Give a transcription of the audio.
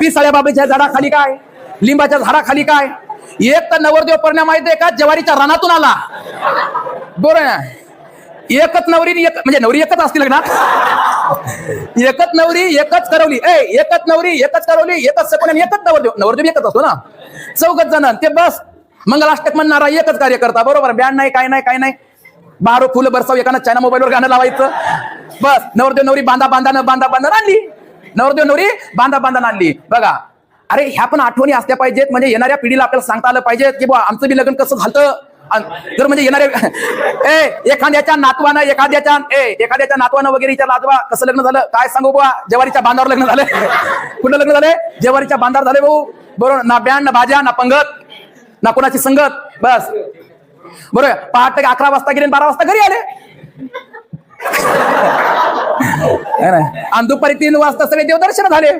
पिसाळ्या बाबीच्या झाडाखाली काय लिंबाच्या झाडाखाली काय एक तर नवरदेव परिणाम माहितीये का जवारीच्या रानातून आला बरोबर एकच नवरी एक म्हणजे नवरी एकच असतील ना एकच नवरी एकच करवली ए एकच नवरी एकच करवली एकच सकोन एकच नवरदेव नवरदेव एकच असतो ना चौघच जण ते बस मंगलाष्टक म्हणणारा एकच कार्य करता बरोबर बँड नाही काय नाही काय नाही बारो फुलं बरसाव एकानं चायना मोबाईलवर गाणं लावायचं बस नवरदेव नवरी बांधा बांधा न बांधा बांधा आणली नवरदेव नवरी बांधा बांधा आणली. बघा अरे ह्या पण आठवणी असल्या पाहिजेत. म्हणजे येणाऱ्या पिढीला आपल्याला सांगता आलं पाहिजे की बा आमचं बी लग्न कसं झालं जर म्हणजे येणारे ए एखाद्याच्या नातवानं एखाद्याच्या ए एखाद्याच्या नातवानं वगैरे विचारलं आजोबा कसं लग्न झालं? काय सांगू बुवा? जवारीच्या बांधावर लग्न झालं. कुठं लग्न झालंय जवारीच्या बांधावर झाले भाऊ. बरोबर ना बँड ना भाज्या ना पंगत ना कोणाची संगत. बस. बरोबर पहाटे अकरा वाजता गेले आणि बारा वाजता घरी आले. है ना? आणि दुपारी तीन वाजता सगळे देवदर्शन झाले